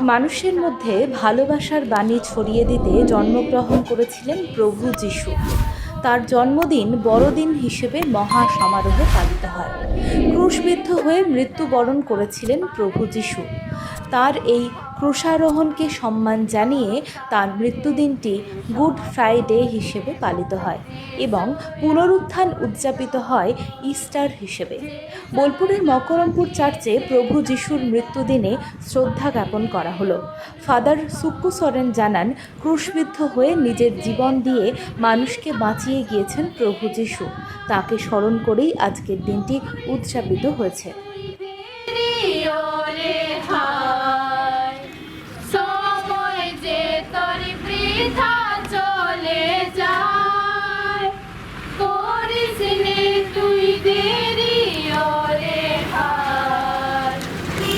মানুষের মধ্যে ভালোবাসার বাণী ছড়িয়ে দিতে জন্মগ্রহণ করেছিলেন প্রভু যিশু। তার জন্মদিন বড়দিন হিসেবে মহা সমারোহে পালিত হয়। ক্রুশবিদ্ধ হয়ে মৃত্যুবরণ করেছিলেন প্রভু যিশু। তার এই ক্রুশারোহণকে সম্মান জানিয়ে তার মৃত্যুদিনটি গুড ফ্রাইডে হিসেবে পালিত হয় এবং পুনরুত্থান উদযাপিত হয় ইস্টার হিসেবে। বোলপুরের মকরমপুর চার্চে প্রভু যিশুর মৃত্যুদিনে শ্রদ্ধা জ্ঞাপন করা হলো। ফাদার সুক্কু সরেন জানান, ক্রুশবিদ্ধ হয়ে নিজের জীবন দিয়ে মানুষকে বাঁচিয়ে গিয়েছেন প্রভু যিশু। তাকে স্মরণ করেই আজকের দিনটি উদযাপিত হয়েছে। বৃথা চলে যায়। করিস তুই দেরি ওরে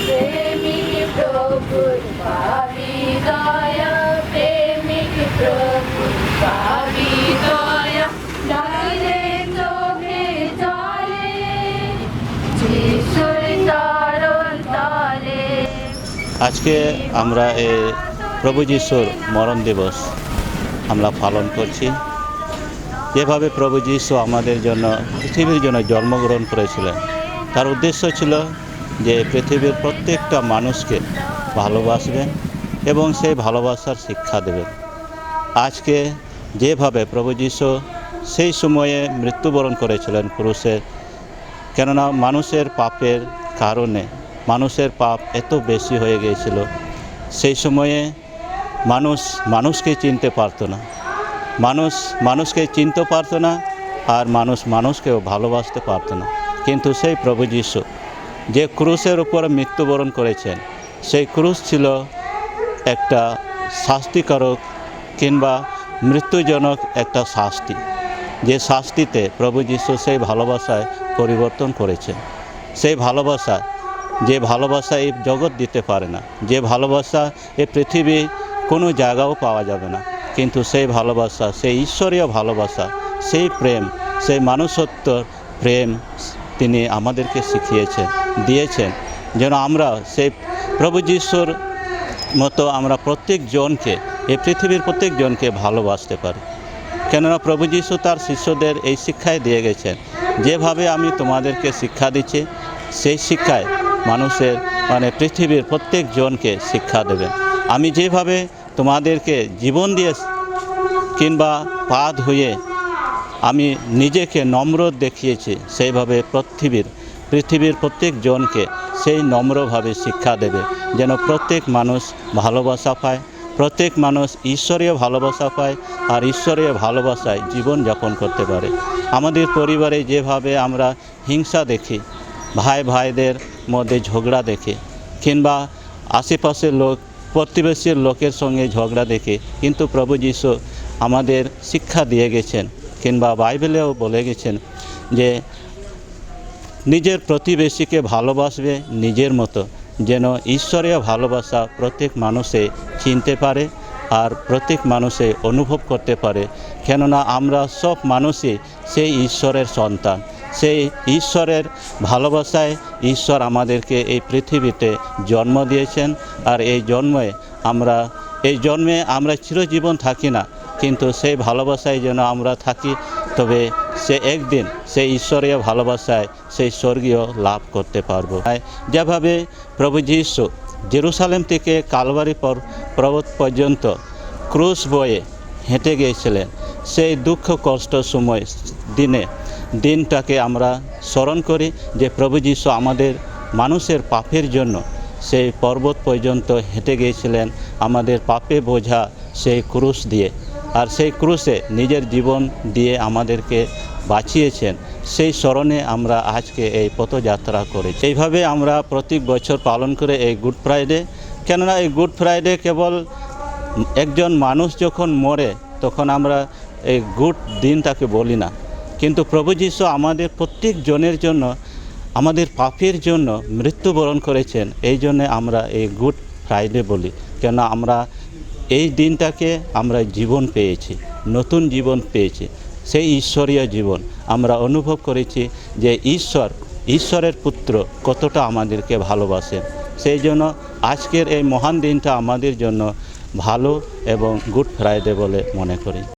প্রেমিক প্রভুর পাবি দয়া প্রেমিক প্রভুর পাবি ডাইরে চোখে জলে, যিশুর চরণ তলে। আজকে আমরা এই প্রভু যিশুর মরণ দিবস আমরা পালন করছি। যেভাবে প্রভু যিশু আমাদের জন্য, পৃথিবীর জন্য জন্মগ্রহণ করেছিলেন, তার উদ্দেশ্য ছিল যে পৃথিবীর প্রত্যেকটা মানুষকে ভালোবাসবেন এবং সেই ভালোবাসার শিক্ষা দেবেন। আজকে যেভাবে প্রভু যিশু সেই সময়ে মৃত্যুবরণ করেছিলেন পুরুষের কেননা মানুষের পাপের কারণে, মানুষের পাপ এত বেশি হয়ে গিয়েছিল, সেই সময়ে মানুষ মানুষকে চিনতে পারতো না। মানুষ মানুষকে চিনতে পারতো না আর মানুষ মানুষকেও ভালোবাসতে পারতো না। কিন্তু সেই প্রভু যিশু যে ক্রুশের উপর মৃত্যুবরণ করেছেন, সেই ক্রুশ ছিল একটা শাস্তিকারক কিংবা মৃত্যুজনক একটা শাস্তি। যে শাস্তিতে প্রভু যিশু সেই ভালোবাসায় পরিবর্তন করেছেন। সেই ভালোবাসা, যে ভালোবাসা এই জগৎ দিতে পারে না, যে ভালোবাসা এ পৃথিবী কোনো জায়গাও পাওয়া যাবে না। কিন্তু সেই ভালোবাসা, সেই ঈশ্বরীয় ভালোবাসা, সেই প্রেম, সেই মানুষত্বর প্রেম তিনি আমাদেরকে শিখিয়েছেন, দিয়েছেন। যেন আমরা সেই প্রভু যিশুর মতো আমরা প্রত্যেকজনকে এই পৃথিবীর প্রত্যেকজনকে ভালোবাসতে পারি। কেননা প্রভু যিশু তার শিষ্যদের এই শিক্ষায় দিয়ে গেছেন, যেভাবে আমি তোমাদেরকে শিক্ষা দিচ্ছি, সেই শিক্ষায় মানুষের মানে পৃথিবীর প্রত্যেকজনকে শিক্ষা দেবেন। আমি যেভাবে তোমাদেরকে জীবন দিয়ে কিংবা পা ধুয়ে আমি নিজেকে নম্র দেখিয়েছি, সেইভাবে পৃথিবীর পৃথিবীর প্রত্যেকজনকে সেই নম্রভাবে শিক্ষা দেবে, যেন প্রত্যেক মানুষ ভালোবাসা পায়, প্রত্যেক মানুষ ঈশ্বরীয় ভালোবাসা পায় আর ঈশ্বরীয় ভালোবাসায় জীবন যাপন করতে পারে। আমাদের পরিবারে যেভাবে আমরা হিংসা দেখি, ভাই ভাইদের মধ্যে ঝগড়া দেখি, কিংবা আশেপাশের লোক প্রতিবেশীর লোকের সঙ্গে ঝগড়া দেখে কিন্তু প্রভু যিশু আমাদের শিক্ষা দিয়ে গেছেন কিংবা বাইবেলেও বলে গেছেন যে নিজের প্রতিবেশীকে ভালোবাসবে নিজের মতো, যেন ঈশ্বরীয় ভালোবাসা প্রত্যেক মানুষে চিনতে পারে আর প্রত্যেক মানুষে অনুভব করতে পারে। কেননা আমরা সব মানুষই সেই ঈশ্বরের সন্তান। সেই ঈশ্বরের ভালোবাসায় ঈশ্বর আমাদেরকে এই পৃথিবীতে জন্ম দিয়েছেন। আর এই জন্মে আমরা, এই জন্মে আমরা চিরজীবন থাকি না, কিন্তু সেই ভালোবাসায় যেন আমরা থাকি, তবে সে একদিন সেই ঈশ্বরীয় ভালোবাসায় সেই স্বর্গীয় লাভ করতে পারব। যেভাবে প্রভু যীশু জেরুসালেম থেকে কালবারি পর- পর্বত পর্যন্ত ক্রুশ বয়ে হেঁটে গিয়েছিলেন, সেই দুঃখ কষ্ট সময়, দিনে দিনটাকে আমরা স্মরণ করি যে প্রভু যীশু আমাদের মানুষের পাপের জন্য সেই পর্বত পর্যন্ত হেঁটে গিয়েছিলেন আমাদের পাপে বোঝা সেই ক্রুশ দিয়ে। আর সেই ক্রুশে নিজের জীবন দিয়ে আমাদেরকে বাঁচিয়েছেন। সেই স্মরণে আমরা আজকে এই পথযাত্রা করেছি। এইভাবে আমরা প্রতি বছর পালন করে এই গুড ফ্রাইডে, কেননা এই গুড ফ্রাইডে কেবল একজন মানুষ যখন মরে, তখন আমরা এই গুড দিন তাকে বলি না। কিন্তু প্রভু যীশু আমাদের প্রত্যেক জনের জন্য, আমাদের পাপের জন্য মৃত্যুবরণ করেছেন। এই জন্যে আমরা এই গুড ফ্রাইডে বলি। কেন আমরা এই দিনটাকে আমরা জীবন পেয়েছি, নতুন জীবন পেয়েছি, সেই ঈশ্বরীয় জীবন। আমরা অনুভব করেছি যে ঈশ্বর, ঈশ্বরের পুত্র কতটা আমাদেরকে ভালোবাসেন। সেই জন্য আজকের এই মহান দিনটা আমাদের জন্য ভালো এবং গুড ফ্রাইডে বলে মনে করি।